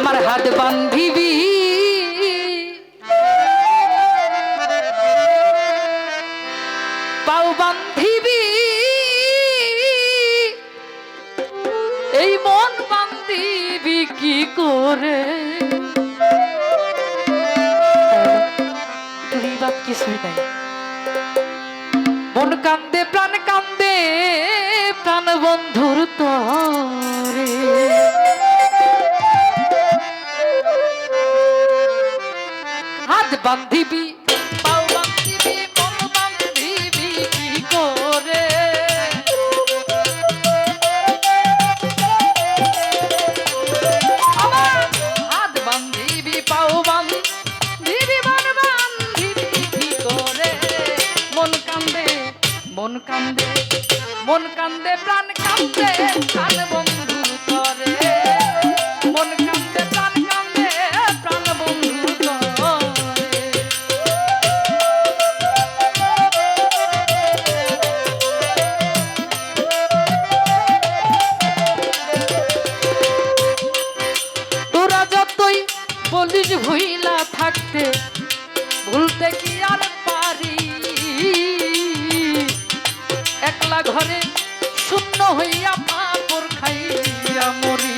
আমার হাত বান্ধিবি। পাও বান্ধিবি। এই মন বান্ধিবি কি করে? কিছুই নাই। মন কান্দে, প্রাণ কান্দে, প্রাণ বন্ধুর তরে। বান্ধিবি। মন কান্দে মন কান্দে কান্দে প্রাণ কান্দে প্রাণ বলিস ভুইলা থাকতে ভুলতে কি আর পারি? একলা ঘরে শূন্য হইয়া পাপর খাইয়া মরি।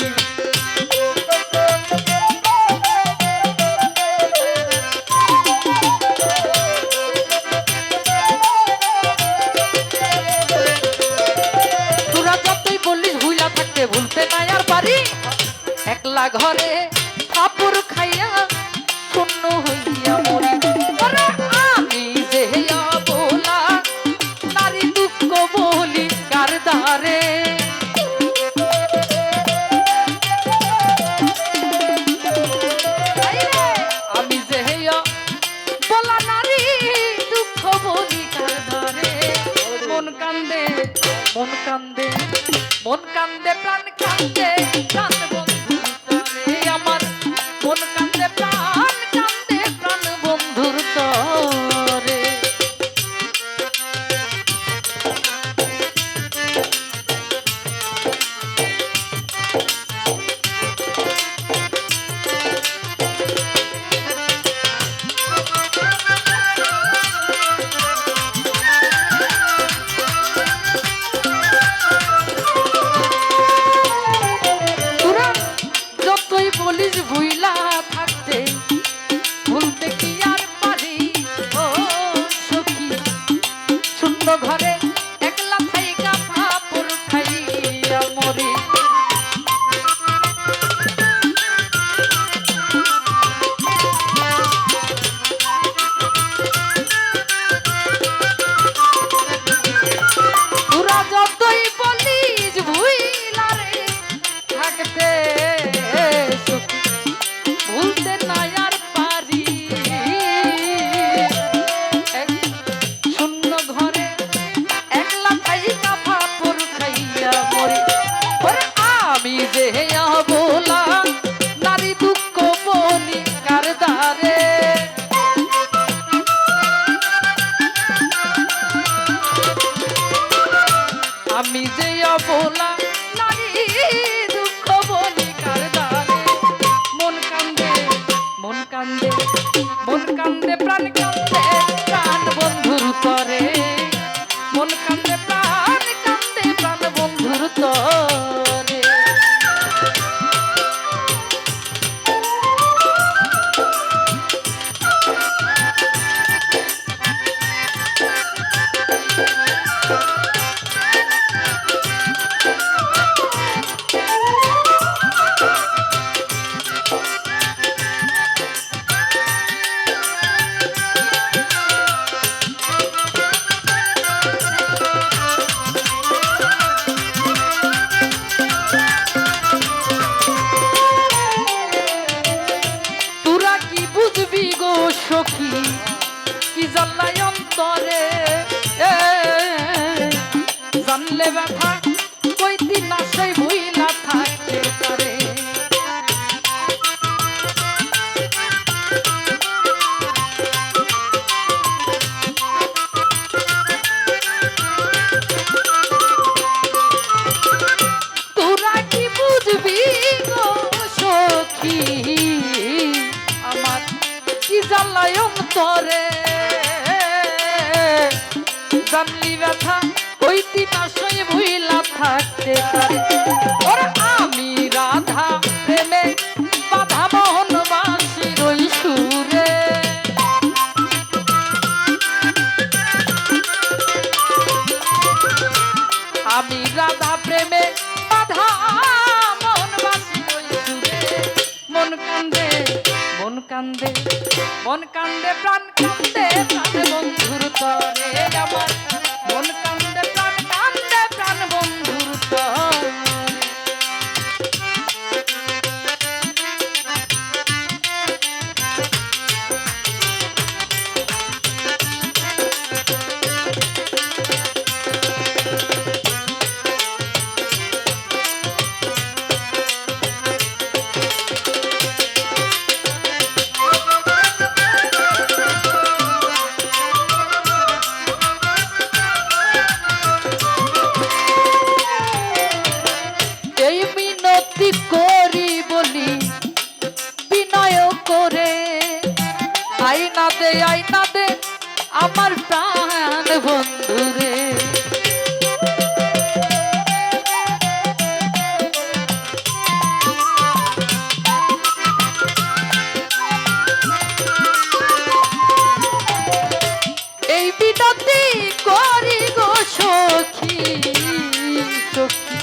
থাকতে ভুলতে নাই আর পারি। একলা ঘরে কাপড় খাইয়া শূন্য হইয়া মরি। আমি যে বলা নারী দুঃখ বলি কার দ্বারে? আমি যে বলা নারী দুঃখ বলি কার দ্বারে? মন মন কান্দে মন কান্দে অন্তরে জানলি ব্যথা, হইতি সই ভুইলা থাকতে পারে। ওরে আমি রাধা প্রেমে বাধা মোহন বাসির ওই সুরে। আমি রাধা প্রেমে কান্দে মন কান্দে প্রাণ কান্দে প্রাণ বন্ধুর তরে আমার সখী,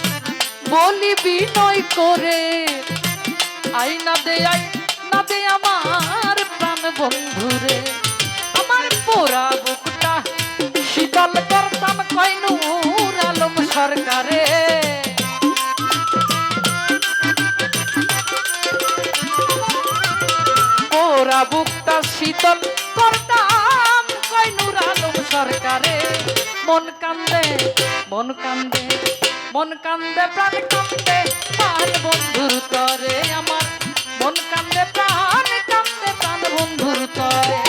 বলি বিনয় করে। আই না দে, আই না দে আমার প্রাণ বন্ধুরে। আমার পোড়া বুকটা শীতল করতাম কইনুর আলম সরকারে। পোড়া বুকটা শীতল করতাম কইনুর আলম সরকারে। মন কান্দে মন কান্দে। মন কান্দে, প্রাণ কান্দে, প্রাণ বন্ধুর তরে আমার। মন কান্দে, প্রাণ কান্দে, প্রাণ বন্ধুর তরে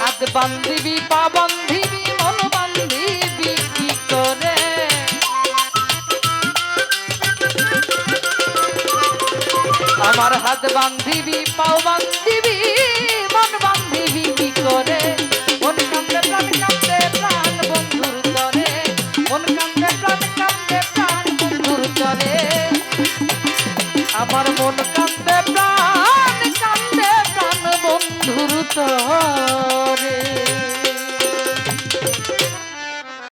হাত বান্ধিবি, পা বান্ধিবি, মন বান্ধিবি, কি করে? আমার হাত বান্ধিবি, পাও বান্ধিবি